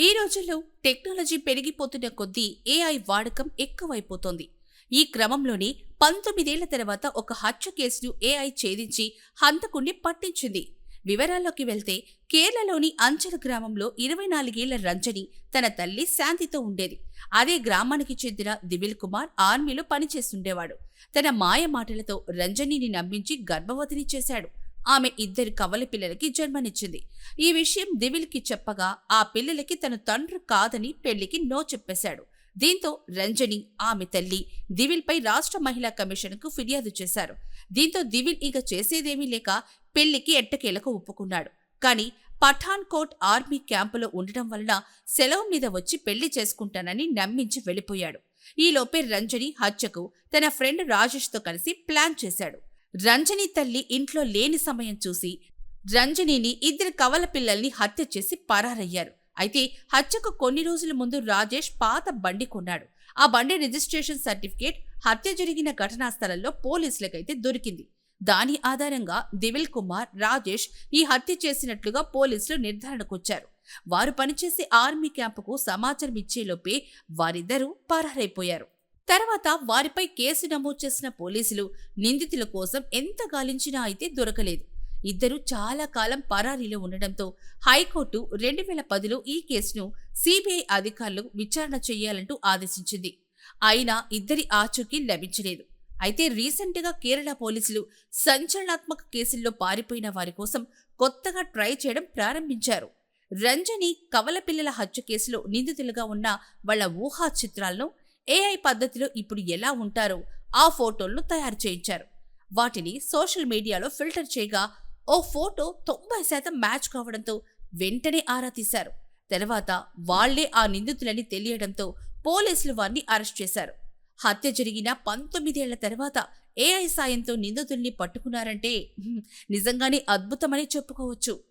ఈ రోజుల్లో టెక్నాలజీ పెరిగిపోతున్న కొద్దీ ఏఐ వాడకం ఎక్కువైపోతోంది. ఈ క్రమంలోనే పంతొమ్మిదేళ్ళ తర్వాత ఒక హత్య కేసును ఏఐ ఛేదించి హంతకుణ్ణి పట్టించింది. వివరాల్లోకి వెళ్తే కేరళలోని అంచల గ్రామంలో ఇరవై నాలుగేళ్ళ రంజని తన తల్లి శాంతితో ఉండేది. అదే గ్రామానికి చెందిన దివిల్ కుమార్ ఆర్మీలో పనిచేస్తుండేవాడు. తన మాయ మాటలతో రంజనిని నమ్మించి గర్భవతిని చేశాడు. ఆమె ఇద్దరు కవల పిల్లలకి జన్మనిచ్చింది. ఈ విషయం దివిల్కి చెప్పగా ఆ పిల్లలకి తన తండ్రి కాదని పెళ్ళికి నో చెప్పేశాడు. దీంతో రంజని ఆమె తల్లి దివిల్పై రాష్ట్ర మహిళా కమిషన్కు ఫిర్యాదు చేశారు. దీంతో దివిల్ ఇక చేసేదేమీ లేక పెళ్ళికి ఎట్టకేలకు ఒప్పుకున్నాడు. కానీ పఠాన్కోట్ ఆర్మీ క్యాంపులో ఉండటం వలన సెలవు మీద వచ్చి పెళ్ళి చేసుకుంటానని నమ్మించి వెళ్ళిపోయాడు. ఈలోపే రంజని హత్యకు తన ఫ్రెండ్ రాజేష్తో కలిసి ప్లాన్ చేశాడు. రంజని తల్లి ఇంట్లో లేని సమయం చూసి రంజనిని ఇద్దరు కవల పిల్లల్ని హత్య చేసి పరారయ్యారు. అయితే హత్యకు కొన్ని రోజుల ముందు రాజేష్ పాత బండి కొన్నాడు. ఆ బండి రిజిస్ట్రేషన్ సర్టిఫికేట్ హత్య జరిగిన ఘటనా స్థలంలో పోలీసులకైతే దొరికింది. దాని ఆధారంగా దివిల్ కుమార్ రాజేష్ ఈ హత్య చేసినట్లుగా పోలీసులు నిర్ధారణకొచ్చారు. వారు పనిచేసే ఆర్మీ క్యాంపుకు సమాచారం ఇచ్చేలోపే వారిద్దరూ పరారైపోయారు. తర్వాత వారిపై కేసు నమోదు చేసిన పోలీసులు నిందితుల కోసం ఎంత గాలించినా అయితే దొరకలేదు. ఇద్దరు చాలా కాలం పరారీలో ఉండడంతో హైకోర్టు రెండు వేల పదిలో ఈ కేసును సిబిఐ అధికారులు విచారణ చేయాలంటూ ఆదేశించింది. అయినా ఇద్దరి ఆచూకీ లభించలేదు. అయితే రీసెంట్గా కేరళ పోలీసులు సంచలనాత్మక కేసుల్లో పారిపోయిన వారి కోసం కొత్తగా ట్రై చేయడం ప్రారంభించారు. రంజని కవల పిల్లల హత్య కేసులో నిందితులుగా ఉన్న వాళ్ళ ఊహా చిత్రాలను ఏఐ పద్ధతిలో ఇప్పుడు ఎలా ఉంటారో ఆ ఫోటోలను తయారు చేయించారు. వాటిని సోషల్ మీడియాలో ఫిల్టర్ చేయగా ఓ ఫోటో తొంభై శాతం మ్యాచ్ కావడంతో వెంటనే ఆరా తీశారు. తర్వాత వాళ్ళే ఆ నిందితులని తెలియడంతో పోలీసులు వారిని అరెస్ట్ చేశారు. హత్య జరిగిన పంతొమ్మిదేళ్ళ తర్వాత ఏఐ సాయంతో నిందితుల్ని పట్టుకున్నారంటే నిజంగానే అద్భుతమని చెప్పుకోవచ్చు.